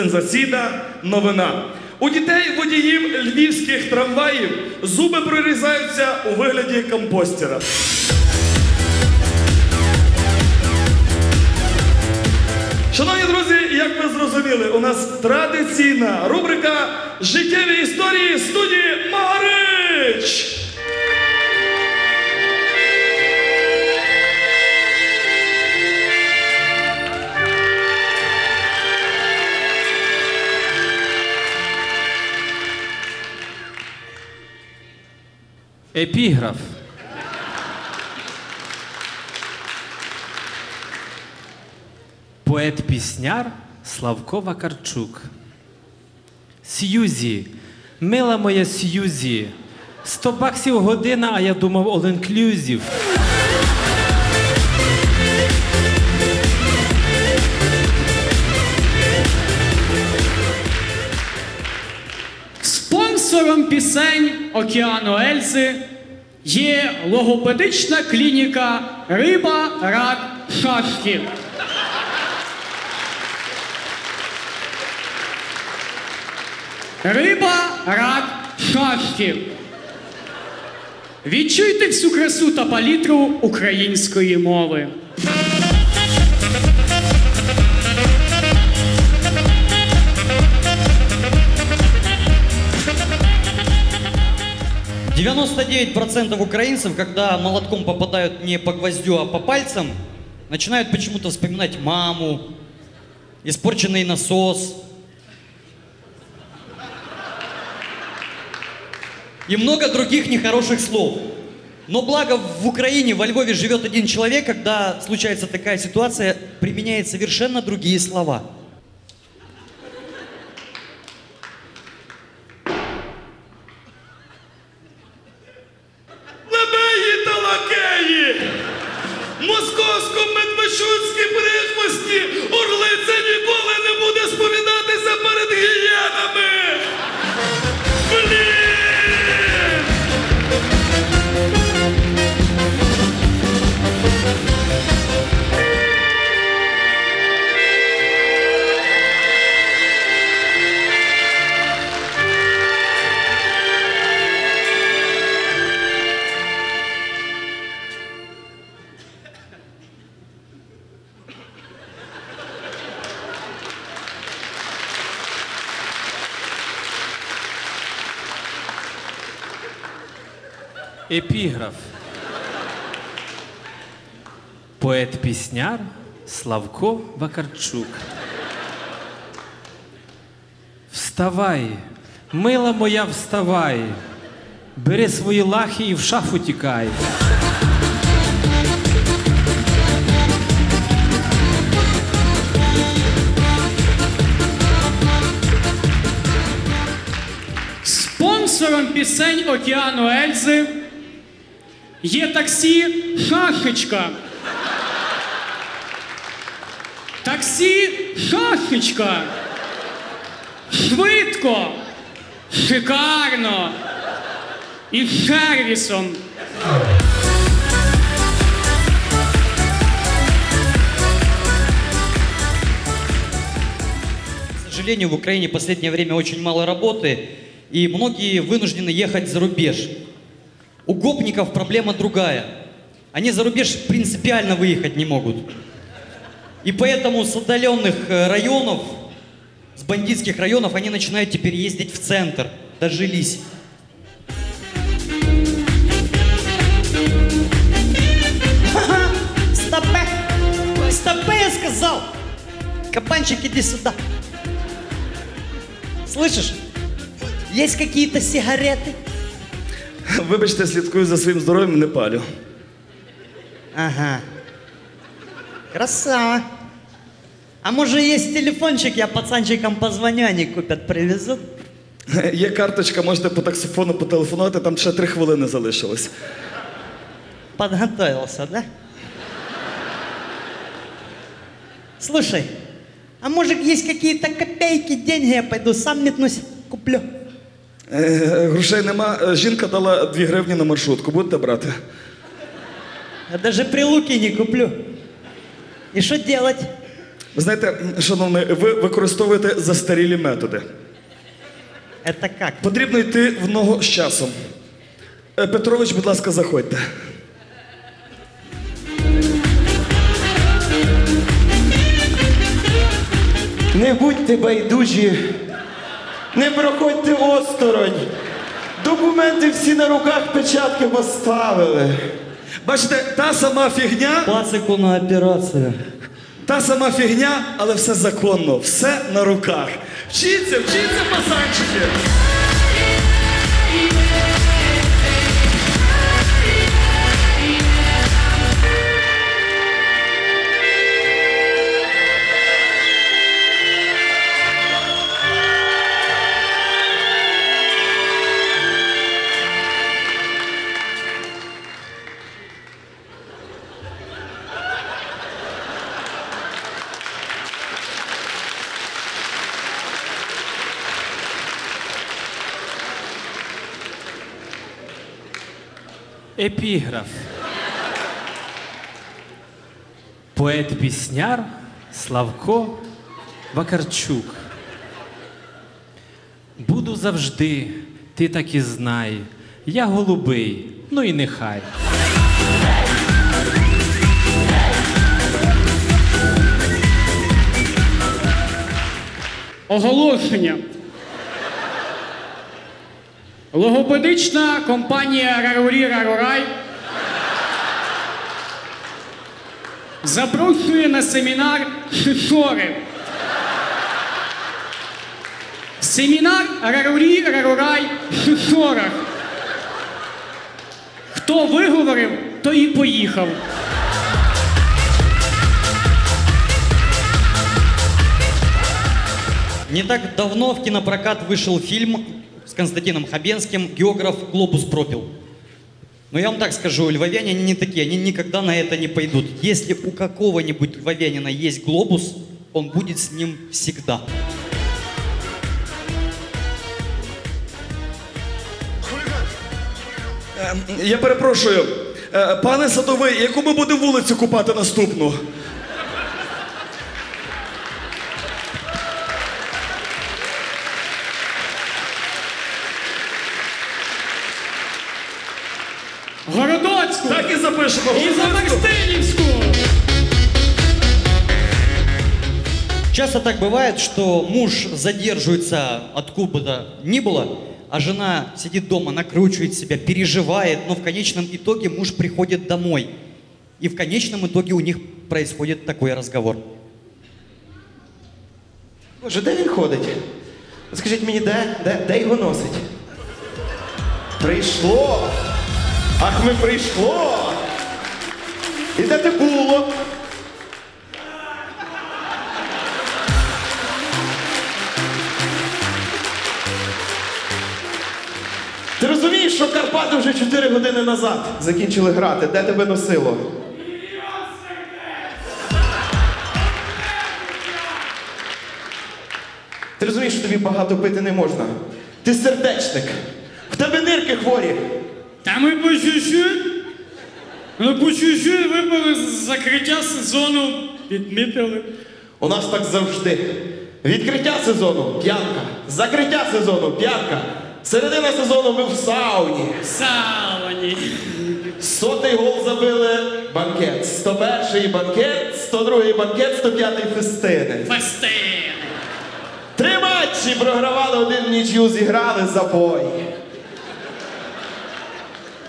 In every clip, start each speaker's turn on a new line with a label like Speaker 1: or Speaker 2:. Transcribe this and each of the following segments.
Speaker 1: сенсаційна новина. У дітей водіїв львівських трамваїв зуби прорізаються у вигляді компостера. Шановні друзі, як ви зрозуміли, у нас традиційна рубрика Життєві історії студії Марич.
Speaker 2: Епіграф. Поет-пісняр Славко Вакарчук. Сьюзі, мила моя Сьюзі, сто баксів година, а я думав all-inclusive.
Speaker 3: Спонсором пісень Океану Ельзи є логопедична клініка Риба, рак, шашки. Риба, рак, шашки. Відчуйте всю красу та палітру української мови.
Speaker 4: — 99% украинцев, когда молотком попадают не по гвоздю, а по пальцам, начинают почему-то вспоминать маму, испорченный насос. И много других нехороших слов. Но благо в Украине, во Львове живет один человек, когда случается такая ситуация, применяет совершенно другие слова.
Speaker 2: Епіграф. Поет-пісняр Славко Вакарчук. Вставай, мила моя, вставай. Бери свої лахи і в шафу тікай.
Speaker 3: Спонсором пісень Океану Ельзи є таксі Шашечка. Таксі Шашечка. Швидко, шикарно і з сервісом.
Speaker 4: К сожалению, в Украине в последнее время очень мало работы, и многие вынуждены ехать за рубеж. У гопников проблема другая. Они за рубеж принципиально выехать не могут. И поэтому с отдаленных э, районов, с бандитских районов, они начинают теперь ездить в центр. Дожились. Стопе! Стопе, я сказал! Кабанчик, иди сюда. Слышишь? Есть какие-то сигареты?
Speaker 1: Вибачте, слідкую за своїм здоров'ям, не палю.
Speaker 4: Ага. Красава. А может есть телефончик, я пацанчикам позвоню, они купят, привезут?
Speaker 1: Є карточка, можете по таксофону потелефонувати, там ще три хвилини залишилось.
Speaker 4: Подготовился, да? Слушай, а может есть какие-то копейки, деньги, я пойду сам метнусь, куплю.
Speaker 1: Е, грошей нема. Е, Жінка дала 2 гривні на маршрутку. Будете брати?
Speaker 4: Я даже прилуки не куплю. И что делать?
Speaker 1: Ви знаєте, шановний, ви використовуєте застарілі методи.
Speaker 4: Это как?
Speaker 1: Потрібно йти в ногу з часом. Е, Петрович, будь ласка, заходьте.
Speaker 5: Не будьте байдужі, не проходьте осторонь. Документи всі на руках печатки поставили.
Speaker 1: Бачите, та сама фігня,
Speaker 4: Пацику операція.
Speaker 1: та сама фігня, але все законно, все на руках. Вчіться, вчіться, пасанчики!
Speaker 2: Епіграф. Поет-пісняр Славко Вакарчук. Буду завжди, ти так і знай. Я голубий, ну і нехай.
Speaker 3: Оголошення. Логопедична компанія Рарурі Рарурай запрошує на семінар Шишори. Семінар Рарурі Рарурай Шишорах. Хто виговорив, той і поїхав.
Speaker 4: Не так давно в кинопрокат вышел фильм с Константином Хабенским «Географ глобус пропил». Но я вам так скажу, львовяне они не такие, они никогда на это не пойдут. Если у какого-нибудь львовянина есть глобус, он будет с ним всегда.
Speaker 1: Е, Я перепрошую, Е, пане садовий, яку ми будемо вулицю купати наступну?
Speaker 3: Городоцьку
Speaker 1: Так і запишемо.
Speaker 3: і за Марстинівську.
Speaker 4: Часто так бывает, что муж задерживается откуда бы то ни было, а жена сидит дома, накручивает себя, переживает, но в конечном итоге муж приходит домой. И в конечном итоге у них происходит такой разговор.
Speaker 5: Боже, де він ходить? Скажіть мені, де, де, де його носить? Прийшло! Ах, ми прийшло! І де ти було? Ти розумієш, що Карпати вже 4 години назад закінчили грати. Де тебе носило? Ти розумієш, що тобі багато пити не можна. Ти сердечник. В тебе нирки хворі.
Speaker 3: Та ми по чуть-чуть, ну по чуть-чуть випали з закриття сезону, відмітили.
Speaker 5: У нас так завжди. Відкриття сезону п'янка. Закриття сезону п'янка. Середина сезону ми в сауні.
Speaker 3: Савані.
Speaker 5: Сотий гол забили банкет. 101-й банкет, 102-й банкет, 105-й фестини.
Speaker 3: Фастин.
Speaker 5: Три матчі програвали один нічю, зіграли запої.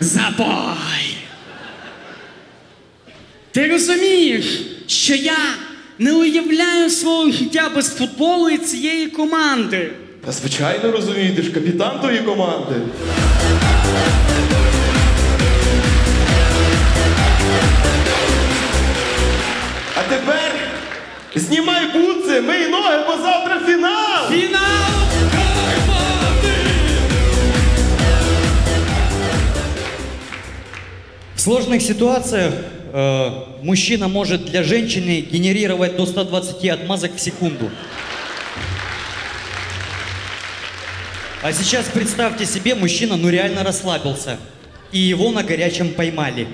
Speaker 3: Забой. Ти розумієш, що я не уявляю свого життя без футболу і цієї команди.
Speaker 5: Та звичайно розумію, ти ж капітан тої команди. А тепер знімай бутси, мий ноги, бо завтра фінал!
Speaker 3: Фінал
Speaker 4: В сложных ситуациях э, мужчина может для женщины генерировать до 120 отмазок в секунду. А сейчас представьте себе, мужчина ну реально расслабился. И его на горячем поймали.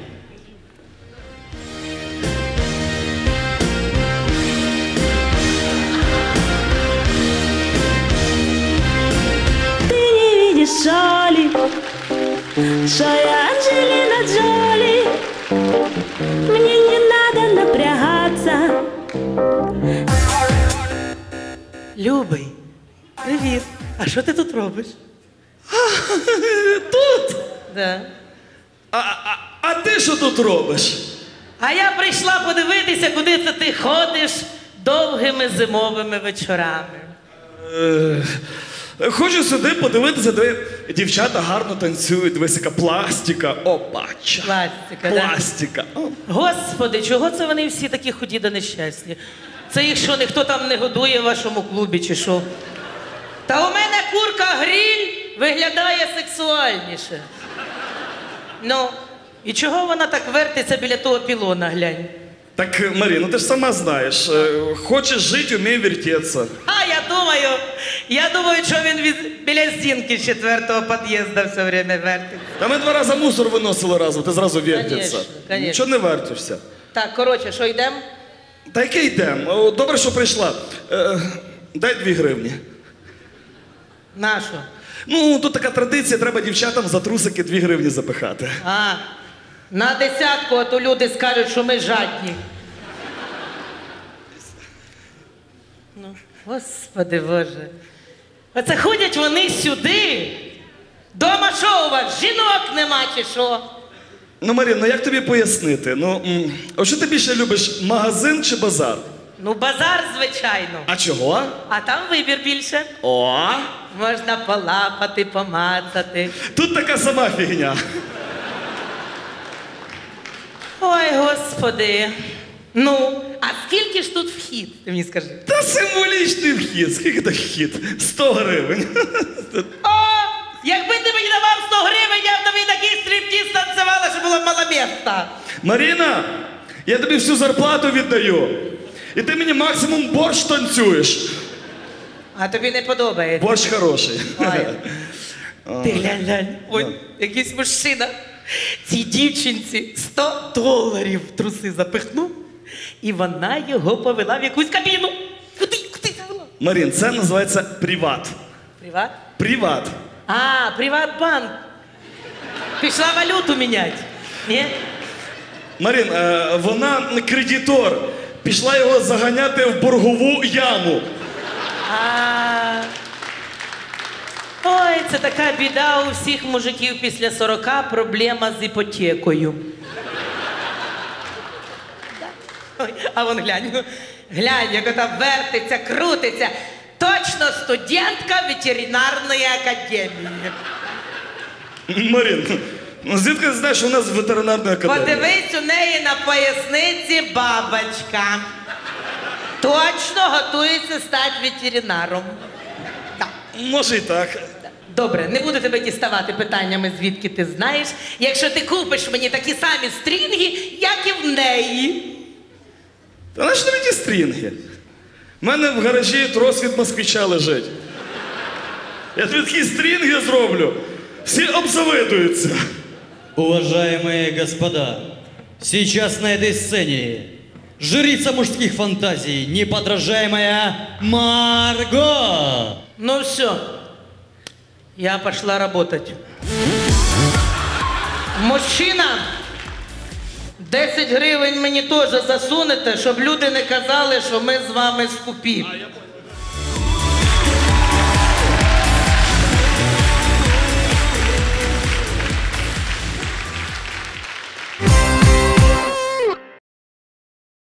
Speaker 6: Ты не видишь соли, что я Анджелина Джоли.
Speaker 7: Любий, привіт. А що ти тут робиш?
Speaker 1: Тут?
Speaker 7: Да.
Speaker 1: А, а, а ти що тут робиш?
Speaker 7: А я прийшла подивитися, куди це ти ходиш довгими зимовими вечорами.
Speaker 1: Е, Хочу сюди подивитися, де дівчата гарно танцюють, дивись, яка пластика. Опача.
Speaker 7: Пластика, да?
Speaker 1: Пластика. О.
Speaker 7: Господи, чого це вони всі такі худі да нещасні? Це їх що, ніхто там не годує в вашому клубі чи що? Та у мене курка гріль виглядає сексуальніше. Ну, і чого вона так вертиться біля того пілона, глянь?
Speaker 1: Так, Марі, ну ти ж сама знаєш, е, хочеш жити, умій вертеться.
Speaker 7: А, я думаю, я думаю, що він від, біля стінки з четвертого під'їзду все время вертить.
Speaker 1: Та ми два рази мусор виносили разом, ти зразу вертеться.
Speaker 7: Конечно, конечно.
Speaker 1: Нічого не вертишся.
Speaker 7: Так, коротше, що йдемо?
Speaker 1: Та яке йдемо? Добре, що прийшла. Е, дай дві гривні.
Speaker 7: Нашу.
Speaker 1: Ну, тут така традиція, треба дівчатам за трусики дві гривні запихати.
Speaker 7: А, на десятку, а то люди скажуть, що ми жадні. Ну, господи Боже. Оце ходять вони сюди. Дома що у вас? Жінок нема чи що?
Speaker 1: Ну, Марін, ну як тобі пояснити? Ну, м, а що ти більше любиш, магазин чи базар?
Speaker 7: Ну, базар, звичайно.
Speaker 1: А чого?
Speaker 7: А там вибір більше.
Speaker 1: О!
Speaker 7: Можна полапати, помацати.
Speaker 1: Тут така сама фігня.
Speaker 7: Ой, господи. Ну, а скільки ж тут вхід? Ти мені скажи.
Speaker 1: Та символічний вхід. Скільки то вхід? 100 гривень.
Speaker 7: О, танцювала, що було мало міста.
Speaker 1: Маріна, я тобі всю зарплату віддаю. І ти мені максимум борщ танцюєш.
Speaker 7: А тобі не подобається.
Speaker 1: Борщ хороший.
Speaker 7: Ой. Ти глянь, глянь. Ой, якийсь мужчина. Цій дівчинці 100 доларів в труси запихнув, і вона його повела в якусь кабіну. Куди, куди завела?
Speaker 1: Марін, це називається приват.
Speaker 7: Приват?
Speaker 1: Приват.
Speaker 7: А, Приватбанк. Пішла валюту міняти. Ні?
Speaker 1: Марін, е, вона кредитор. Пішла його заганяти в боргову яму.
Speaker 7: А. Ой, це така біда у всіх мужиків після 40 проблема з іпотекою. Ой, а вон глянь, ну, глянь, як вона вертиться, крутиться. Точно студентка ветеринарної академії.
Speaker 1: Марін, ну звідки ти знаєш, що у нас ветеринарна академія?
Speaker 7: Подивись у неї на поясниці бабочка. Точно готується стати ветеринаром. Так.
Speaker 1: Може і так.
Speaker 7: Добре, не буду тебе діставати питаннями, звідки ти знаєш, якщо ти купиш мені такі самі стрінги, як і в неї.
Speaker 1: Та на що ті стрінги? У мене в гаражі трос від москвича лежить. Я тобі такі стрінги зроблю. Всі обзавидуються.
Speaker 4: Уважаемые господа, сейчас на этой сцене жрица мужских фантазий, неподражаемая Марго.
Speaker 7: Ну все, я пошла работать. Мужчина, 10 гривень мені теж засунете, щоб люди не казали, що ми з вами скупі.